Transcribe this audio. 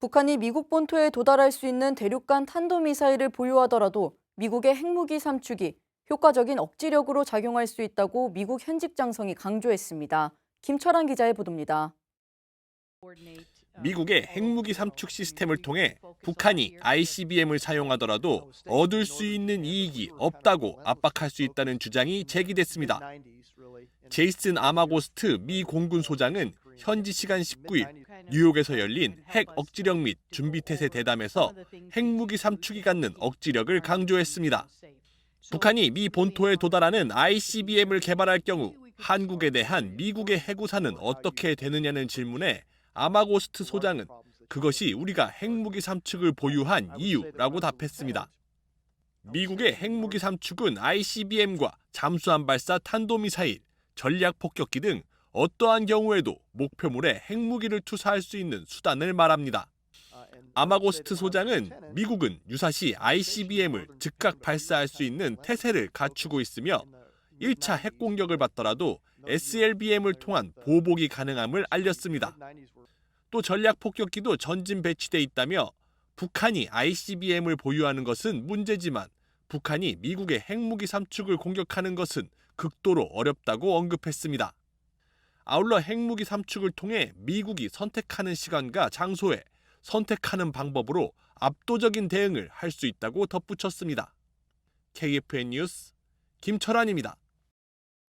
북한이 미국 본토에 도달할 수 있는 대륙간 탄도미사일을 보유하더라도 미국의 핵무기 삼축이 효과적인 억지력으로 작용할 수 있다고 미국 현직 장성이 강조했습니다. 김철환 기자의 보도입니다. 미국의 핵무기 삼축 시스템을 통해 북한이 ICBM을 사용하더라도 얻을 수 있는 이익이 없다고 압박할 수 있다는 주장이 제기됐습니다. 제이슨 아마고스트 미 공군 소장은 현지 시간 19일 뉴욕에서 열린 핵 억지력 및 준비 태세 대담에서 핵무기 삼축이 갖는 억지력을 강조했습니다. 북한이 미 본토에 도달하는 ICBM을 개발할 경우 한국에 대한 미국의 해구사는 어떻게 되느냐는 질문에 아마고스트 소장은 그것이 우리가 핵무기 삼축을 보유한 이유라고 답했습니다. 미국의 핵무기 삼축은 ICBM과 잠수함 발사 탄도미사일, 전략 폭격기 등 어떠한 경우에도 목표물에 핵무기를 투사할 수 있는 수단을 말합니다. 아마고스트 소장은 미국은 유사시 ICBM을 즉각 발사할 수 있는 태세를 갖추고 있으며 1차 핵 공격을 받더라도 SLBM을 통한 보복이 가능함을 알렸습니다. 또 전략 폭격기도 전진 배치돼 있다며 북한이 ICBM을 보유하는 것은 문제지만 북한이 미국의 핵무기 삼축을 공격하는 것은 극도로 어렵다고 언급했습니다. 아울러 핵무기 삼축을 통해 미국이 선택하는 시간과 장소에 선택하는 방법으로 압도적인 대응을 할 수 있다고 덧붙였습니다. KFN 뉴스 김철환입니다.